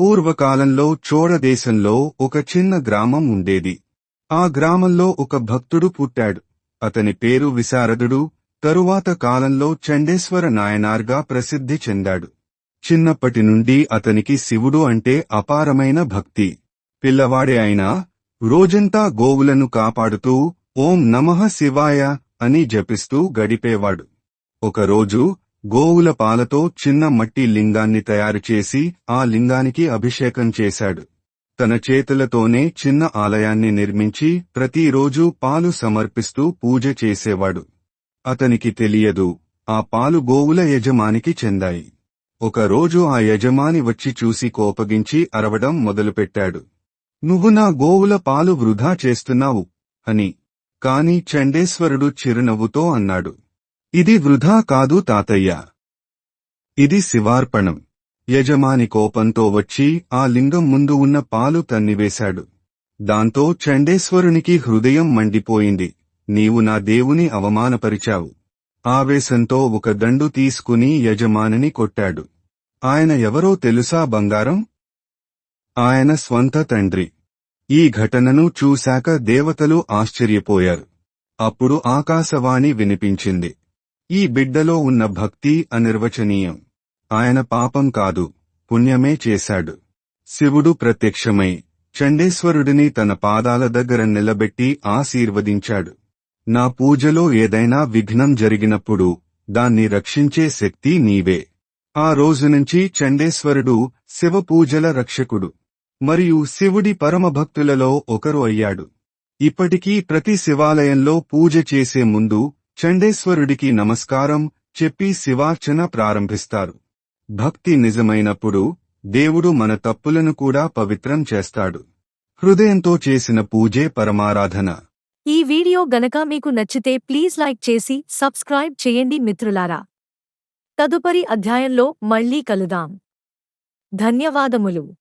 పూర్వకాలంలో చోళదేశంలో ఒక చిన్న గ్రామం ఉండేది. ఆ గ్రామంలో ఒక భక్తుడు పుట్టాడు. అతని పేరు విశారదుడు. తరువాత కాలంలో చండేశ్వర నాయనార్గా ప్రసిద్ధి చెందాడు. చిన్నప్పటి నుండి అతనికి శివుడు అంటే అపారమైన భక్తి. పిల్లవాడే అయినా రోజంతా గోవులను కాపాడుతూ ఓం నమః శివాయ అని జపిస్తూ గడిపేవాడు. ఒకరోజు గోవుల పాలతో చిన్న మట్టి లింగాన్ని తయారుచేసి ఆ లింగానికి అభిషేకం చేశాడు. తన చేతులతోనే చిన్న ఆలయాన్ని నిర్మించి ప్రతిరోజూ పాలు సమర్పిస్తూ పూజ చేసేవాడు. అతనికి తెలియదు ఆ పాలు గోవుల యజమానికి చెందాయి. ఒకరోజు ఆ యజమాని వచ్చి చూసి కోపగించి అరవడం మొదలుపెట్టాడు. నువ్వు నా గోవుల పాలు వృధా చేస్తున్నావు అని. కాని చండేశ్వరుడు చిరునవ్వుతో అన్నాడు. ఇది వృధా కాదు తాతయ్య. ఇది శివార్పణం. యజమాని కోపంతో వచ్చి ఆ లింగం ముందు ఉన్న పాలు తన్నివేశాడు. దాంతో చండేశ్వరునికి హృదయం మండిపోయింది. నీవు నా దేవుని అవమానపరిచావు. ఆవేశంతో ఒక దండు తీసుకుని యజమానిని కొట్టాడు. ఆయన ఎవరో తెలుసా బంగారం? ఆయన స్వంత తండ్రి. ఈ ఘటనను చూశాక దేవతలు ఆశ్చర్యపోయారు. అప్పుడు ఆకాశవాణి వినిపించింది. ఈ బిడ్డలో ఉన్న భక్తి అనిర్వచనీయం. ఆయన పాపం కాదు పుణ్యమే చేశాడు. శివుడు ప్రత్యక్షమై చండేశ్వరుడిని తన పాదాల దగ్గర నిలబెట్టి ఆశీర్వదించాడు. నా పూజలో ఏదైనా విఘ్నం జరిగినప్పుడు దాన్ని రక్షించే శక్తి నీవే. ఆ రోజు నుంచి చండేశ్వరుడు శివపూజల రక్షకుడు. మరియు శివుడి పరమభక్తులలో ఒకరు అయ్యాడు. ఇప్పటికీ ప్రతి శివాలయంలో పూజ చేసే ముందు చండేశ్వరుడికి నమస్కారం చెప్పి శివార్చన ప్రారంభిస్తారు. భక్తి నిజమైనప్పుడు దేవుడు మన తప్పులను కూడా పవిత్రం చేస్తాడు. హృదయంతో చేసిన పూజే పరమారాధన. ఈ వీడియో గనక మీకు నచ్చితే ప్లీజ్ లైక్ చేసి సబ్స్క్రైబ్ చేయండి మిత్రులారా. తదుపరి అధ్యాయంలో మళ్ళీ కలుదాం. ధన్యవాదములు.